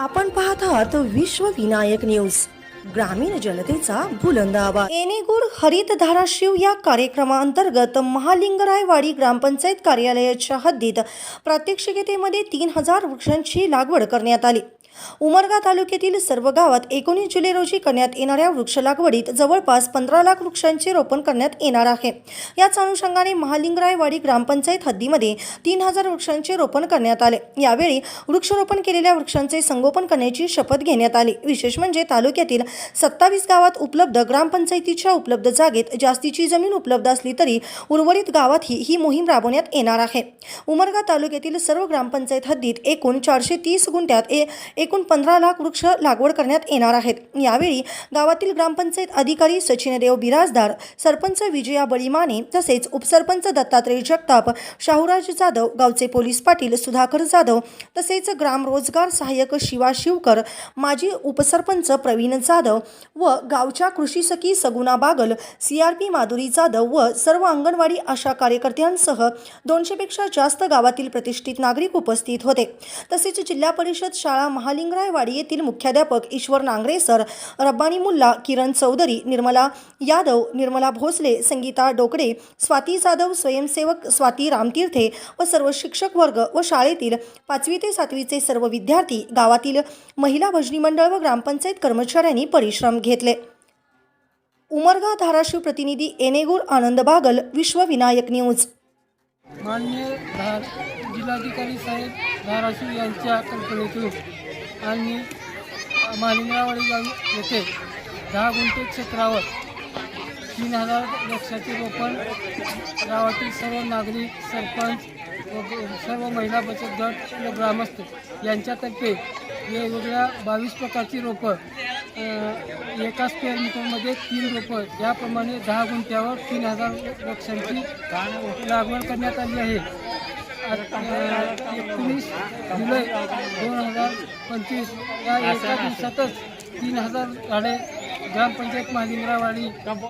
आपण पाहत आहात विश्व विनायक न्यूज ग्रामीण जनतेचा बुलंद आवाज. एनेगुर हरित धाराशिव या कार्यक्रमाअंतर्गत महालिंगरायवाडी ग्रामपंचायत कार्यालयाच्या हद्दीत प्रात्यक्षिकतेमध्ये तीन हजार वृक्षांची लागवड करण्यात आली. उमरगा तालुक्यातील सर्व गावात एकोणीस जुलै रोजी करण्यात येणाऱ्या वृक्ष लागवडीत जवळपास पंधरा लाख वृक्षांचे रोपण करण्यात येणार आहे. याच अनुषंगाने महालिंगरायवाडी ग्रामपंचायत हद्दीमध्ये तीन हजार वृक्षांचे रोपण करण्यात आले. यावेळी वृक्षरोपण केलेल्या वृक्षांचे संगोपन करण्याची शपथ घेण्यात आली. विशेष म्हणजे तालुक्यातील सत्तावीस गावात उपलब्ध ग्रामपंचायतीच्या उपलब्ध जागेत जास्तीची जमीन उपलब्ध असली तरी उर्वरित गावातही ही मोहीम राबवण्यात येणार आहे. उमरगा तालुक्यातील सर्व ग्रामपंचायत हद्दीत एकूण चारशे तीस गुंठ्यात ए एकूण पंधरा लाख वृक्ष लागवड करण्यात येणार आहेत. यावेळी गावातील ग्रामपंचायत अधिकारी सचिनदेव बिराजदार सरपंच विजया बळीमाने तसेच उपसरपंच दत्तात्रय जगताप शाहूराज जाधव गावचे पोलीस पाटील सुधाकर जाधव तसेच ग्राम रोजगार सहाय्यक शिवा शिवकर माजी उपसरपंच प्रवीण जाधव व गावच्या कृषी सखी Saguna Bagal C R P Madhuri Jadhav व सर्व अंगणवाडी आशा कार्यकर्त्यांसह दोनशेपेक्षा जास्त गावातील प्रतिष्ठित नागरिक उपस्थित होते. तसेच जिल्हा परिषद शाळा महा महालिंगरायवाडी येथील मुख्याध्यापक ईश्वर नांगरे सर रब्बानी मुल्ला किरण चौधरी निर्मला यादव निर्मला भोसले संगीता डोकडे स्वाती जाधव स्वयंसेवक स्वाती रामतीर्थे व सर्व शिक्षक वर्ग व शाळेतील पाचवी ते सातवीचे सर्व विद्यार्थी गावातील महिला भजनी मंडळ व ग्रामपंचायत कर्मचाऱ्यांनी परिश्रम घेतले. उमरगा धाराशिव प्रतिनिधी एनेगूर आनंद बागल विश्वविनायक न्यूज. मान्य धार जिल्हाधिकारी साहेब धाराशिव यांच्या कल्पनेतून आणि मालिंगरावाडी गाव येथे दहा गुंठे क्षेत्रावर तीन हजार वृक्षाचे रोपण गावातील सर्व नागरिक सरपंच व सर्व महिला बचत गट व ग्रामस्थ यांच्यातर्फे वेगवेगळ्या बावीस प्रकारची रोपं एका स्क्वेअर मीटरमध्ये तीन रोपं याप्रमाणे दहा गुंठ्यावर तीन हजार वृक्षांची लागवड करण्यात आली आहे. एकोणीस जुलै दोन हजार पंचवीस. या एका दिवसातच तीन हजार झाडे ग्रामपंचायत महाजिंद्रावाडी